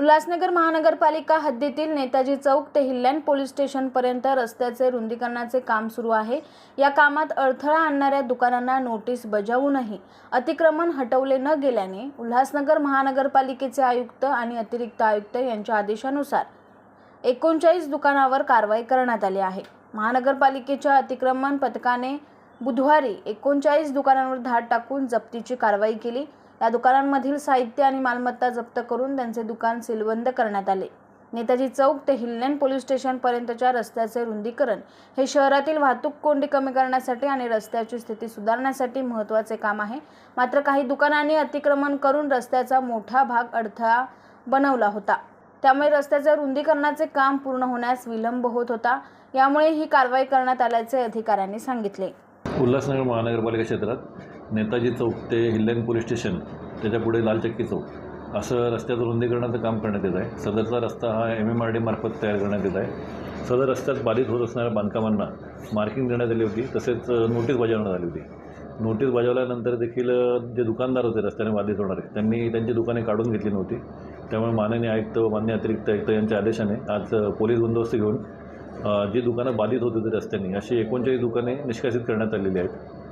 उल्हासनगर महानगरपालिका हद्दीतील नेताजी चौक ते हिल्लँड पोलीस स्टेशनपर्यंत रस्त्याचे रुंदीकरणाचे काम सुरू आहे. या कामात अडथळा आणणाऱ्या दुकानांना नोटीस बजावूनही अतिक्रमण हटवले न गेल्याने उल्हासनगर महानगरपालिकेचे आयुक्त आणि अतिरिक्त आयुक्त यांच्या आदेशानुसार एकोणचाळीस दुकानावर कारवाई करण्यात आली आहे. महानगरपालिकेच्या अतिक्रमण पथकाने बुधवारी एकोणचाळीस दुकानांवर धाड टाकून जप्तीची कारवाई केली. या दुकानांमधील साहित्य आणि मालमत्ता जप्त करून त्यांचे दुकान सीलबंद करण्यात आले. नेताजी चौक ते हिल्लेन पोलीस स्टेशनपर्यंतच्या रस्त्याचे रुंदीकरण हे शहरातील वाहतूक कोंडी कमी करण्यासाठी आणि रस्त्याची स्थिती सुधारण्यासाठी महत्त्वाचे काम आहे. मात्र काही दुकानांनी अतिक्रमण करून रस्त्याचा मोठा भाग अडथळा बनवला होता. त्यामुळे रस्त्याच्या रुंदीकरणाचे काम पूर्ण होण्यास विलंब होत होता. यामुळे ही कारवाई करण्यात आल्याचे अधिकाऱ्यांनी सांगितले. उल्हासनगर महानगरपालिका क्षेत्रात नेताजी चौक ते हिल्लॅन पोलीस स्टेशन त्याच्यापुढे लालचक्की चौक असं रस्त्याचं रुंदीकरणाचं काम करण्यात येत आहे. सदरचा रस्ता हा एम एम आर डी मार्फत तयार करण्यात येत आहे. सदर रस्त्यात बाधित होत असणाऱ्या बांधकामांना मार्किंग देण्यात आली होती. तसेच नोटीस बजावण्यात आली होती. नोटीस बजावल्यानंतर देखील जे दुकानदार होते रस्त्याने बाधित होणारे त्यांनी त्यांची दुकाने काढून घेतली नव्हती. त्यामुळे माननीय आयुक्त व मान्य अतिरिक्त आयुक्त यांच्या आदेशाने आज पोलीस बंदोबस्त घेऊन जी दुकानं बाधित होत होती रस्त्याने अशी एकोणचाळीस दुकाने निष्कासित करण्यात आलेली आहेत.